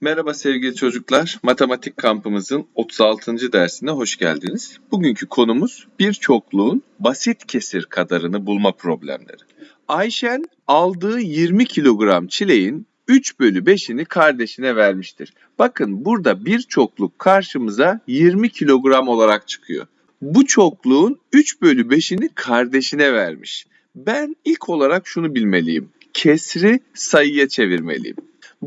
Merhaba sevgili çocuklar. Matematik kampımızın 36. dersine hoş geldiniz. Bugünkü konumuz bir çokluğun basit kesir kadarını bulma problemleri. Ayşen aldığı 20 kilogram çileğin 3 bölü 5'ini kardeşine vermiştir. Bakın burada bir çokluk karşımıza 20 kilogram olarak çıkıyor. Bu çokluğun 3 bölü 5'ini kardeşine vermiş. Ben ilk olarak şunu bilmeliyim. Kesri sayıya çevirmeliyim.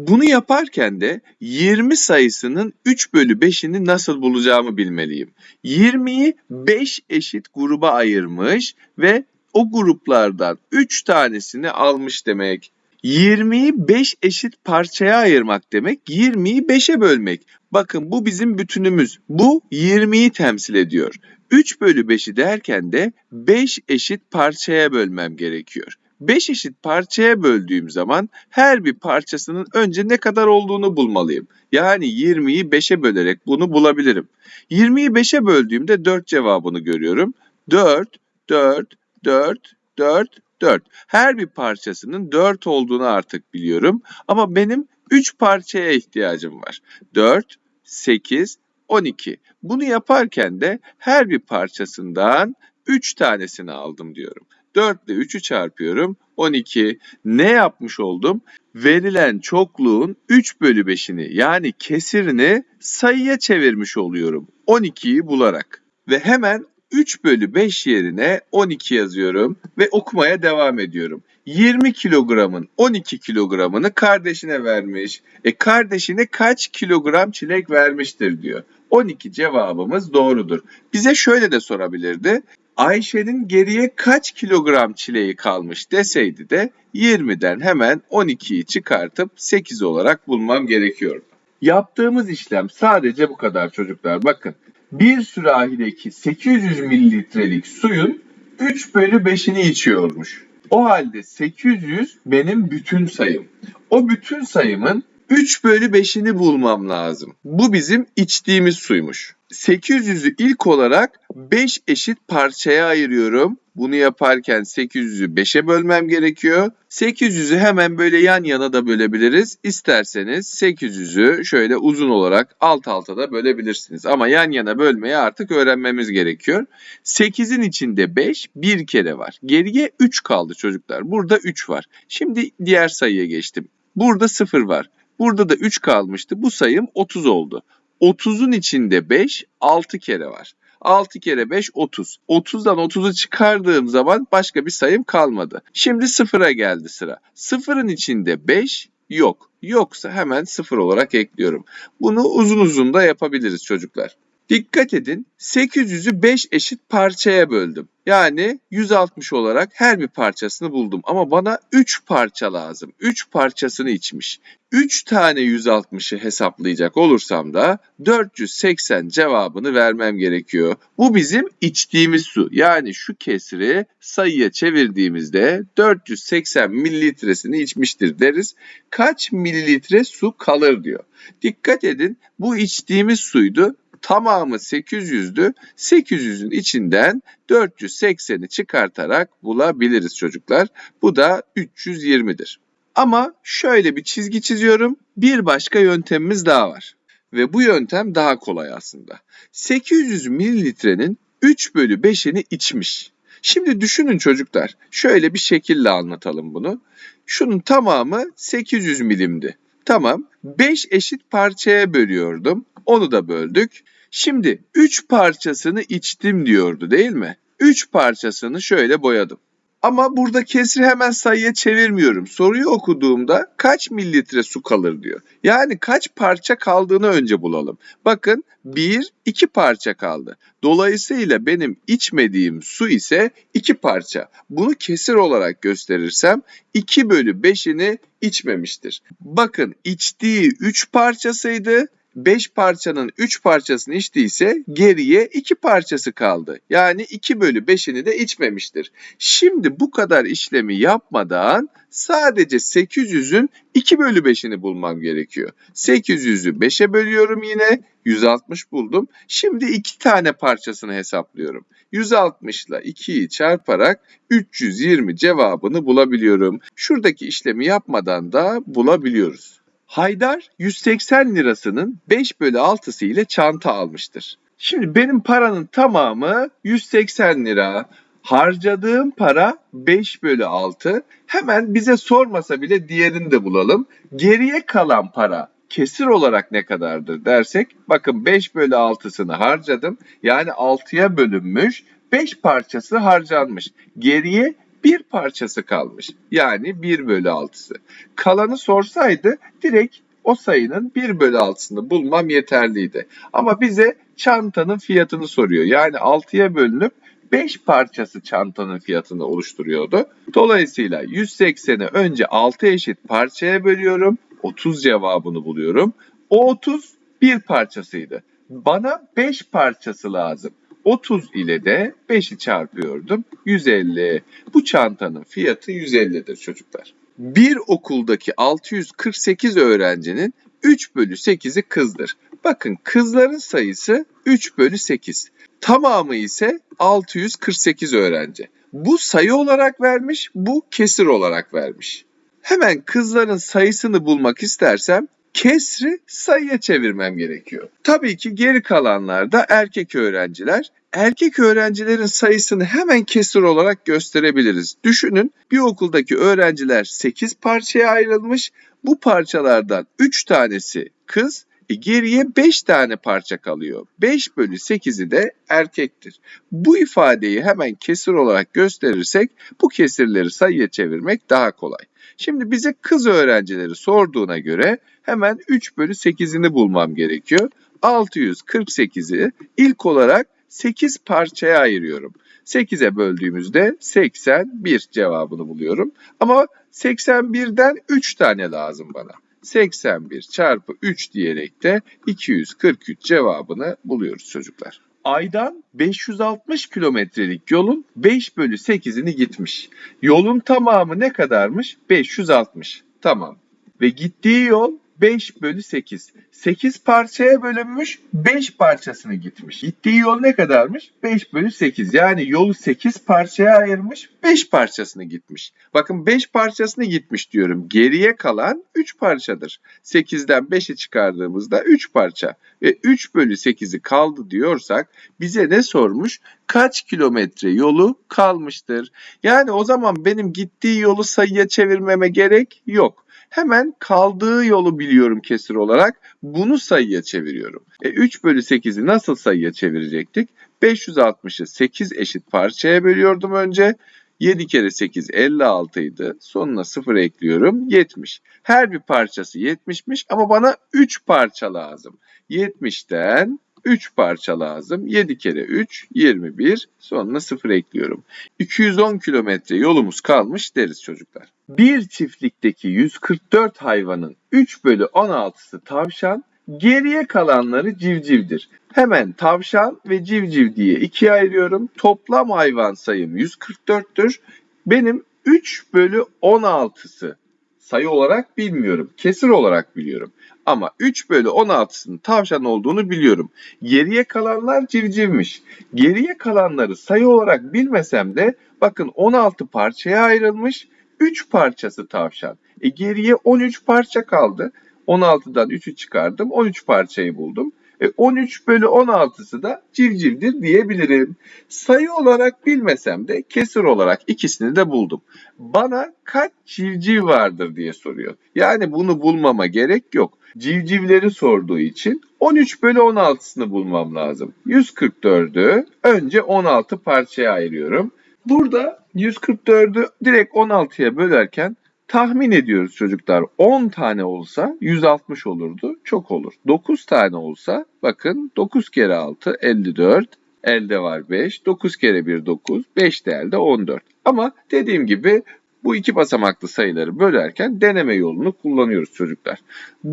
Bunu yaparken de 20 sayısının 3 bölü 5'ini nasıl bulacağımı bilmeliyim. 20'yi 5 eşit gruba ayırmış ve o gruplardan 3 tanesini almış demek. 20'yi 5 eşit parçaya ayırmak demek 20'yi 5'e bölmek. Bakın bu bizim bütünümüz. Bu 20'yi temsil ediyor. 3 bölü 5'i derken de 5 eşit parçaya bölmem gerekiyor. 5 eşit parçaya böldüğüm zaman her bir parçasının önce ne kadar olduğunu bulmalıyım. Yani 20'yi 5'e bölerek bunu bulabilirim. 20'yi 5'e böldüğümde 4 cevabını görüyorum. 4, 4, 4, 4, 4. Her bir parçasının 4 olduğunu artık biliyorum. Ama benim 3 parçaya ihtiyacım var. 4, 8, 12. Bunu yaparken de her bir parçasından 3 tanesini aldım diyorum. 4 ile 3'ü çarpıyorum. 12. Ne yapmış oldum? Verilen çokluğun 3 bölü 5'ini yani kesirini sayıya çevirmiş oluyorum. 12'yi bularak. Ve hemen 3 bölü 5 yerine 12 yazıyorum ve okumaya devam ediyorum. 20 kilogramın 12 kilogramını kardeşine vermiş. E kardeşine kaç kilogram çilek vermiştir diyor. 12 cevabımız doğrudur. Bize şöyle de sorabilirdi. Ayşe'nin geriye kaç kilogram çileği kalmış deseydi de 20'den hemen 12'yi çıkartıp 8 olarak bulmam gerekiyor. Yaptığımız işlem sadece bu kadar çocuklar. Bakın bir sürahideki 800 mililitrelik suyun 3 bölü 5'ini içiyormuş. O halde 800 benim bütün sayım. O bütün sayımın 3 bölü 5'ini bulmam lazım. Bu bizim içtiğimiz suymuş. 800'ü ilk olarak 5 eşit parçaya ayırıyorum. Bunu yaparken 800'ü 5'e bölmem gerekiyor. 800'ü hemen böyle yan yana da bölebiliriz. İsterseniz 800'ü şöyle uzun olarak alt alta da bölebilirsiniz. Ama yan yana bölmeyi artık öğrenmemiz gerekiyor. 8'in içinde 5 bir kere var. Geriye 3 kaldı çocuklar. Burada 3 var. Şimdi diğer sayıya geçtim. Burada 0 var. Burada da 3 kalmıştı. Bu sayım 30 oldu. 30'un içinde 5 6 kere var. 6 kere 5 30. 30'dan 30'u çıkardığım zaman başka bir sayım kalmadı. Şimdi 0'a geldi sıra. 0'ın içinde 5 yok. Yoksa hemen 0 olarak ekliyorum. Bunu uzun uzun da yapabiliriz çocuklar. Dikkat edin 800'ü 5 eşit parçaya böldüm. Yani 160 olarak her bir parçasını buldum. Ama bana 3 parça lazım. 3 parçasını içmiş. 3 tane 160'ı hesaplayacak olursam da 480 cevabını vermem gerekiyor. Bu bizim içtiğimiz su. Yani şu kesri sayıya çevirdiğimizde 480 mililitresini içmiştir deriz. Kaç mililitre su kalır diyor. Dikkat edin bu içtiğimiz suydu tamamı 800'dü. 800'ün içinden 480'i çıkartarak bulabiliriz çocuklar. Bu da 320'dir. Ama şöyle bir çizgi çiziyorum. Bir başka yöntemimiz daha var. Ve bu yöntem daha kolay aslında. 800 mililitrenin 3 bölü 5'ini içmiş. Şimdi düşünün çocuklar. Şöyle bir şekilde anlatalım bunu. Şunun tamamı 800 milimdi. Tamam. 5 eşit parçaya bölüyordum. Onu da böldük. Şimdi 3 parçasını içtim diyordu değil mi? 3 parçasını şöyle boyadım. Ama burada kesri hemen sayıya çevirmiyorum. Soruyu okuduğumda kaç mililitre su kalır diyor. Yani kaç parça kaldığını önce bulalım. Bakın 1, 2 parça kaldı. Dolayısıyla benim içmediğim su ise 2 parça. Bunu kesir olarak gösterirsem 2 bölü 5'ini içmemiştir. Bakın içtiği 3 parçasıydı. 5 parçanın 3 parçasını içtiyse geriye 2 parçası kaldı. Yani 2 bölü 5'ini de içmemiştir. Şimdi bu kadar işlemi yapmadan sadece 800'ün 2 bölü 5'ini bulmam gerekiyor. 800'ü 5'e bölüyorum yine 160 buldum. Şimdi 2 tane parçasını hesaplıyorum. 160 ile 2'yi çarparak 320 cevabını bulabiliyorum. Şuradaki işlemi yapmadan da bulabiliyoruz. Haydar 180 lirasının 5 bölü 6'sı ile çanta almıştır. Şimdi benim paranın tamamı 180 lira. Harcadığım para 5 bölü 6. Hemen bize sormasa bile diğerini de bulalım. Geriye kalan para kesir olarak ne kadardır dersek bakın 5 bölü 6'sını harcadım. Yani 6'ya bölünmüş 5 parçası harcanmış. Geriye bir parçası kalmış. Yani 1 bölü 6'sı. Kalanı sorsaydı direkt o sayının 1 bölü 6'sını bulmam yeterliydi. Ama bize çantanın fiyatını soruyor. Yani 6'ya bölünüp 5 parçası çantanın fiyatını oluşturuyordu. Dolayısıyla 180'i önce 6 eşit parçaya bölüyorum. 30 cevabını buluyorum. O 30 bir parçasıydı. Bana 5 parçası lazım. 30 ile de 5'i çarpıyordum. 150. Bu çantanın fiyatı 150'dir çocuklar. Bir okuldaki 648 öğrencinin 3 bölü 8'i kızdır. Bakın kızların sayısı 3 bölü 8. Tamamı ise 648 öğrenci. Bu sayı olarak vermiş, bu kesir olarak vermiş. Hemen kızların sayısını bulmak istersem kesri sayıya çevirmem gerekiyor. Tabii ki geri kalanlar da erkek öğrenciler. Erkek öğrencilerin sayısını hemen kesir olarak gösterebiliriz. Düşünün bir okuldaki öğrenciler 8 parçaya ayrılmış. Bu parçalardan 3 tanesi kız, e geriye 5 tane parça kalıyor. 5 bölü 8'i de erkektir. Bu ifadeyi hemen kesir olarak gösterirsek bu kesirleri sayıya çevirmek daha kolay. Şimdi bize kız öğrencileri sorduğuna göre hemen 3 bölü 8'ini bulmam gerekiyor. 648'i ilk olarak 8 parçaya ayırıyorum. 8'e böldüğümüzde 81 cevabını buluyorum. Ama 81'den 3 tane lazım bana. 81 çarpı 3 diyerek de 243 cevabını buluyoruz çocuklar. Aydan 560 kilometrelik yolun 5 bölü 8'ini gitmiş. Yolun tamamı ne kadarmış? 560. Tamam. Ve gittiği yol 5 bölü 8. 8 parçaya bölünmüş 5 parçasını gitmiş. Gittiği yol ne kadarmış? 5 bölü 8. Yani yolu 8 parçaya ayırmış 5 parçasını gitmiş. Bakın 5 parçasını gitmiş diyorum. Geriye kalan 3 parçadır. 8'den 5'i çıkardığımızda 3 parça. Ve 3 bölü 8'i kaldı diyorsak bize ne sormuş? Kaç kilometre yolu kalmıştır? Yani o zaman benim gittiği yolu sayıya çevirmeme gerek yok. Hemen kaldığı yolu biliyorum kesir olarak. Bunu sayıya çeviriyorum. E 3 bölü 8'i nasıl sayıya çevirecektik? 560'ı 8 eşit parçaya bölüyordum önce. 7 kere 8 56 idi. Sonuna 0 ekliyorum. 70. Her bir parçası 70'miş ama bana 3 parça lazım. 70'ten 3 parça lazım. 7 kere 3 21. Sonuna 0 ekliyorum. 210 kilometre yolumuz kalmış deriz çocuklar. Bir çiftlikteki 144 hayvanın 3 bölü 16'sı tavşan, geriye kalanları civcivdir. Hemen tavşan ve civciv diye ikiye ayırıyorum. Toplam hayvan sayım 144'tür. Benim 3 bölü 16'sı sayı olarak bilmiyorum. Kesir olarak biliyorum. Ama 3 bölü 16'sının tavşan olduğunu biliyorum. Geriye kalanlar civcivmiş. Geriye kalanları sayı olarak bilmesem de bakın 16 parçaya ayrılmış. 3 parçası tavşan. E geriye 13 parça kaldı. 16'dan 3'ü çıkardım. 13 parçayı buldum. E 13 bölü 16'sı da civcivdir diyebilirim. Sayı olarak bilmesem de kesir olarak ikisini de buldum. Bana kaç civciv vardır diye soruyor. Yani bunu bulmama gerek yok. Civcivleri sorduğu için 13 bölü 16'sını bulmam lazım. 144'ü önce 16 parçaya ayırıyorum. Burada 144'ü direkt 16'ya bölerken tahmin ediyoruz çocuklar 10 tane olsa 160 olurdu. Çok olur. 9 tane olsa bakın 9 kere 6 54. Elde var 5. 9 kere 1 9. 5 de elde 14. Ama dediğim gibi bu iki basamaklı sayıları bölerken deneme yolunu kullanıyoruz çocuklar.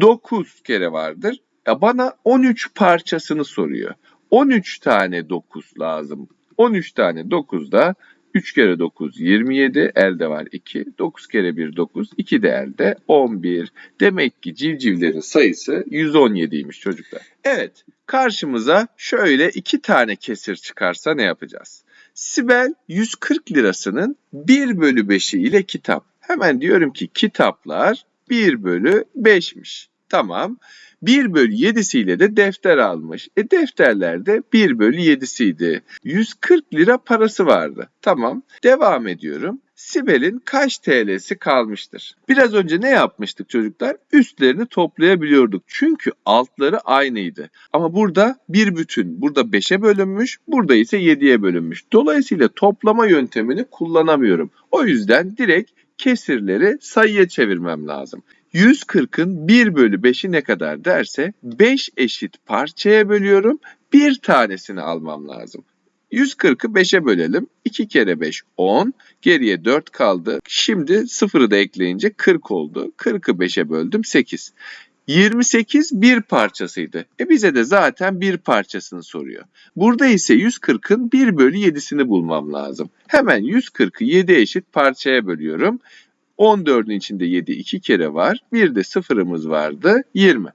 9 kere vardır. Ya bana 13 parçasını soruyor. 13 tane 9 lazım. 13 tane 9 da 3 kere 9 27 elde var 2. 9 kere 1 9 2 de elde 11. Demek ki civcivlerin sayısı 117'ymiş çocuklar. Evet karşımıza şöyle iki tane kesir çıkarsa ne yapacağız? Sibel 140 lirasının 1 bölü 5'i ile kitap. Hemen diyorum ki kitaplar 1 bölü 5'miş. Tamam. 1 bölü 7'siyle de defter almış. E defterlerde 1 bölü 7'siydi. 140 lira parası vardı. Tamam. Devam ediyorum. Sibel'in kaç TL'si kalmıştır? Biraz önce ne yapmıştık çocuklar? Üstlerini toplayabiliyorduk. Çünkü altları aynıydı. Ama burada bir bütün. Burada 5'e bölünmüş. Burada ise 7'ye bölünmüş. Dolayısıyla toplama yöntemini kullanamıyorum. O yüzden direkt kesirleri sayıya çevirmem lazım. 140'ın 1 bölü 5'i ne kadar derse 5 eşit parçaya bölüyorum. Bir tanesini almam lazım. 140'ı 5'e bölelim. 2 kere 5 10. Geriye 4 kaldı. Şimdi 0'ı da ekleyince 40 oldu. 40'ı 5'e böldüm 8. 28 bir parçasıydı. E bize de zaten bir parçasını soruyor. Burada ise 140'ın 1 bölü 7'sini bulmam lazım. Hemen 140'ı 7 eşit parçaya bölüyorum. 14'ün içinde 7 iki kere var. Bir de sıfırımız vardı 20.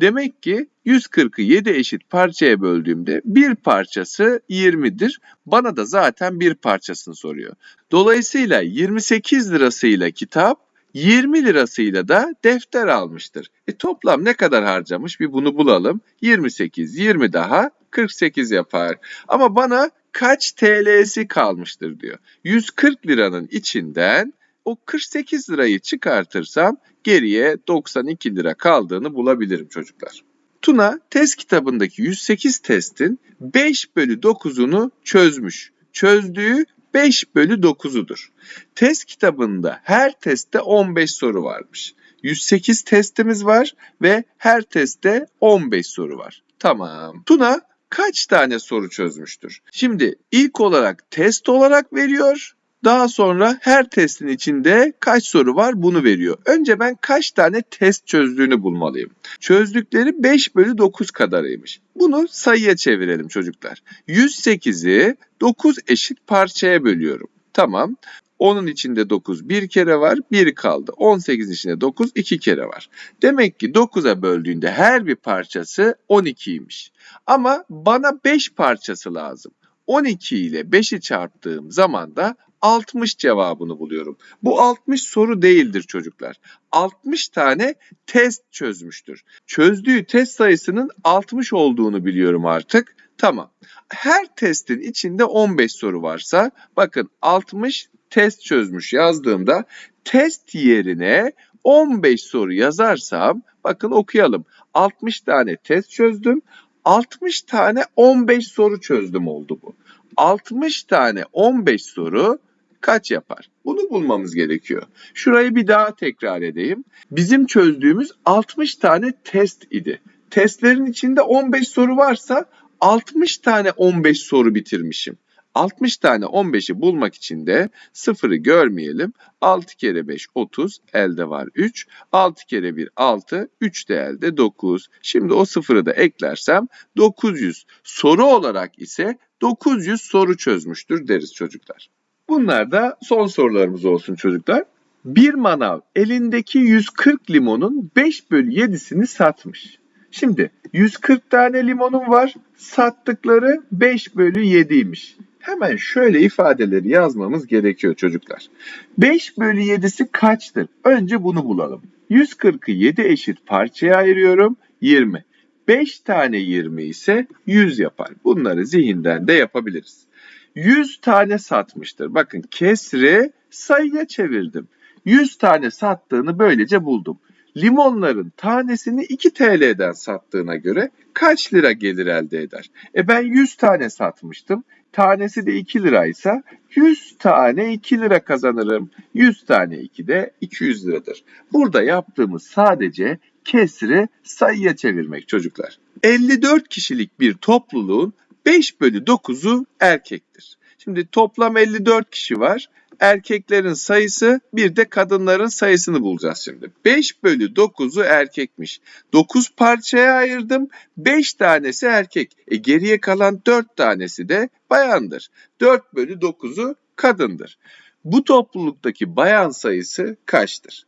Demek ki 140'ı 7 eşit parçaya böldüğümde bir parçası 20'dir. Bana da zaten bir parçasını soruyor. Dolayısıyla 28 lirasıyla kitap, 20 lirasıyla da defter almıştır. E toplam ne kadar harcamış bir bunu bulalım. 28, 20 daha 48 yapar. Ama bana kaç TL'si kalmıştır diyor. 140 liranın içinden o 48 lirayı çıkartırsam geriye 92 lira kaldığını bulabilirim çocuklar. Tuna test kitabındaki 108 testin 5 bölü 9'unu çözmüş. Çözdüğü 5 bölü 9'udur. Test kitabında her testte 15 soru varmış. 108 testimiz var ve her testte 15 soru var. Tamam. Tuna kaç tane soru çözmüştür? Şimdi ilk olarak test olarak veriyor. Daha sonra her testin içinde kaç soru var bunu veriyor. Önce ben kaç tane test çözdüğünü bulmalıyım. Çözdükleri 5 bölü 9 kadarıymış. Bunu sayıya çevirelim çocuklar. 108'i 9 eşit parçaya bölüyorum. Tamam. Onun içinde 9 bir kere var, 1 kaldı. 18'in içinde 9 iki kere var. Demek ki 9'a böldüğünde her bir parçası 12'ymiş. Ama bana 5 parçası lazım. 12 ile 5'i çarptığım zaman da 60 cevabını buluyorum. Bu 60 soru değildir çocuklar. 60 tane test çözmüştür. Çözdüğü test sayısının 60 olduğunu biliyorum artık. Tamam. Her testin içinde 15 soru varsa bakın 60 test çözmüş yazdığımda test yerine 15 soru yazarsam bakın okuyalım. 60 tane test çözdüm. 60 tane 15 soru çözdüm oldu bu. 60 tane 15 soru kaç yapar? Bunu bulmamız gerekiyor. Şurayı bir daha tekrar edeyim. Bizim çözdüğümüz 60 tane test idi. Testlerin içinde 15 soru varsa 60 tane 15 soru bitirmişim. 60 tane 15'i bulmak için de sıfırı görmeyelim. 6 kere 5 30 elde var 3. 6 kere 1 6 3 de elde 9. Şimdi o sıfırı da eklersem 900 soru olarak ise 900 soru çözmüştür deriz çocuklar. Bunlar da son sorularımız olsun çocuklar. Bir manav elindeki 140 limonun 5 bölü 7'sini satmış. Şimdi 140 tane limonum var. Sattıkları 5 bölü 7'ymiş. Hemen şöyle ifadeleri yazmamız gerekiyor çocuklar. 5 bölü 7'si kaçtır? Önce bunu bulalım. 140'ı 7 eşit parçaya ayırıyorum. 20. 5 tane 20 ise 100 yapar. Bunları zihinden de yapabiliriz. 100 tane satmıştır. Bakın kesri sayıya çevirdim. 100 tane sattığını böylece buldum. Limonların tanesini 2 TL'den sattığına göre kaç lira gelir elde eder? E ben 100 tane satmıştım. Tanesi de 2 liraysa 100 tane 2 lira kazanırım. 100 tane 2 de 200 liradır. Burada yaptığımız sadece kesri sayıya çevirmek çocuklar. 54 kişilik bir topluluğun 5 bölü 9'u erkektir. Şimdi toplam 54 kişi var. Erkeklerin sayısı bir de kadınların sayısını bulacağız şimdi. 5 bölü 9'u erkekmiş. 9 parçaya ayırdım. 5 tanesi erkek. E geriye kalan 4 tanesi de bayandır. 4 bölü 9'u kadındır. Bu topluluktaki bayan sayısı kaçtır?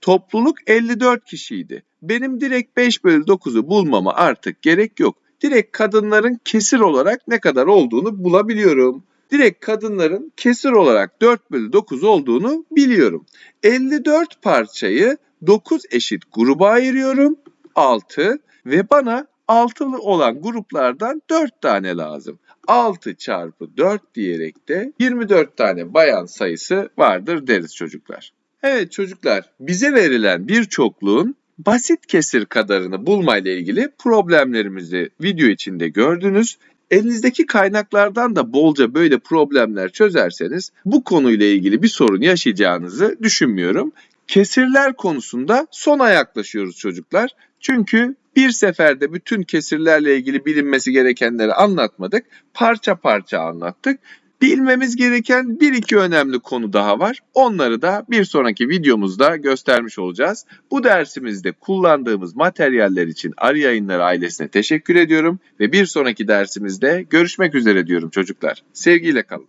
Topluluk 54 kişiydi. Benim direkt 5 bölü 9'u bulmama artık gerek yok direkt kadınların kesir olarak ne kadar olduğunu bulabiliyorum. Direkt kadınların kesir olarak 4 bölü 9 olduğunu biliyorum. 54 parçayı 9 eşit gruba ayırıyorum. 6 ve bana altılı olan gruplardan 4 tane lazım. 6 çarpı 4 diyerek de 24 tane bayan sayısı vardır deriz çocuklar. Evet çocuklar, bize verilen bir çokluğun basit kesir kadarını bulma ile ilgili problemlerimizi video içinde gördünüz. Elinizdeki kaynaklardan da bolca böyle problemler çözerseniz bu konuyla ilgili bir sorun yaşayacağınızı düşünmüyorum. Kesirler konusunda sona yaklaşıyoruz çocuklar. Çünkü bir seferde bütün kesirlerle ilgili bilinmesi gerekenleri anlatmadık. Parça parça anlattık. Bilmemiz gereken bir iki önemli konu daha var. Onları da bir sonraki videomuzda göstermiş olacağız. Bu dersimizde kullandığımız materyaller için Arı Yayınları ailesine teşekkür ediyorum ve bir sonraki dersimizde görüşmek üzere diyorum çocuklar. Sevgiyle kalın.